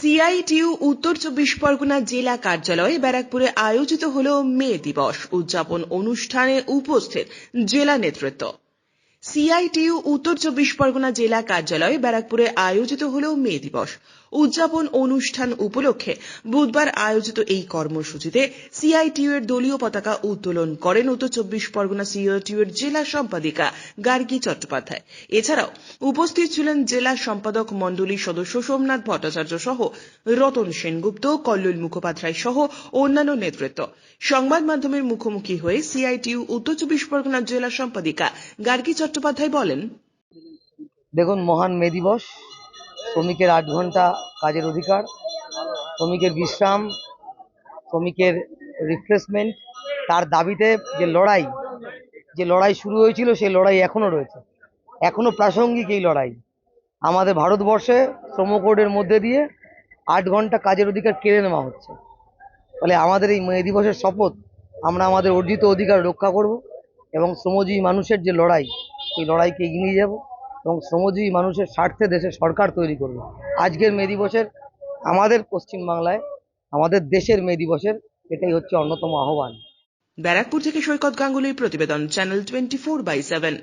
CITU উত্তর চব্বিশ পরগনা জেলা কার্যালয়ে ব্যারাকপুরে আয়োজিত হল মে দিবস। উদযাপন অনুষ্ঠানে উপস্থিত জেলা নেতৃত্ব। সিআইটিইউ উত্তর চব্বিশ পরগনা জেলা কার্যালয়ে ব্যারাকপুরে আয়োজিত হল মে দিবস। উদযাপন অনুষ্ঠান উপলক্ষে বুধবার আয়োজিত এই কর্মসূচিতে সিআইটিইউ এর দলীয় পতাকা উত্তোলন করেন উত্তর চব্বিশ পরগনা সিআইটিইউ এর জেলা সম্পাদিকা গার্গী চট্টোপাধ্যায়। এছাড়াও উপস্থিত ছিলেন জেলা সম্পাদক মণ্ডলীর সদস্য সোমনাথ ভট্টাচার্য সহ রতন সেনগুপ্ত, কল্লোল মুখোপাধ্যায় সহ অন্যান্য নেতৃত্ব। সংবাদ মাধ্যমের মুখোমুখি হয়ে সিআইটিইউ উত্তর চব্বিশ পরগনা জেলা সম্পাদিকা গার্গী চট্টোপাধ্যায় বলেন, দেখুন, মহান মে দিবস, শ্রমিকের আট ঘণ্টা কাজের অধিকার, শ্রমিকের বিশ্রাম, শ্রমিকের রিফ্রেশমেন্ট তার দাবিতে যে লড়াই যে লড়াই শুরু হয়েছিল, সেই লড়াই এখনও রয়েছে। এখনও প্রাসঙ্গিক এই লড়াই। আমাদের ভারতবর্ষে শ্রম কোডের মধ্যে দিয়ে আট ঘণ্টা কাজের অধিকার কেড়ে নেওয়া হচ্ছে। ফলে আমাদের এই মে দিবসের শপথ, আমরা আমাদের অর্জিত অধিকার রক্ষা করব এবং শ্রমজীবী মানুষের যে লড়াই সেই লড়াইকে এগিয়ে যাব এবং শ্রমজীবী মানুষের স্বার্থে দেশে সরকার তৈরি করব। আজকের মে দিবসের আমাদের পশ্চিমবাংলায়, আমাদের দেশের মে দিবসের এটাই হচ্ছে অন্যতম আহ্বান। ব্যারাকপুর থেকে সৈকত গাঙ্গুলির প্রতিবেদন, channel twenty four by seven.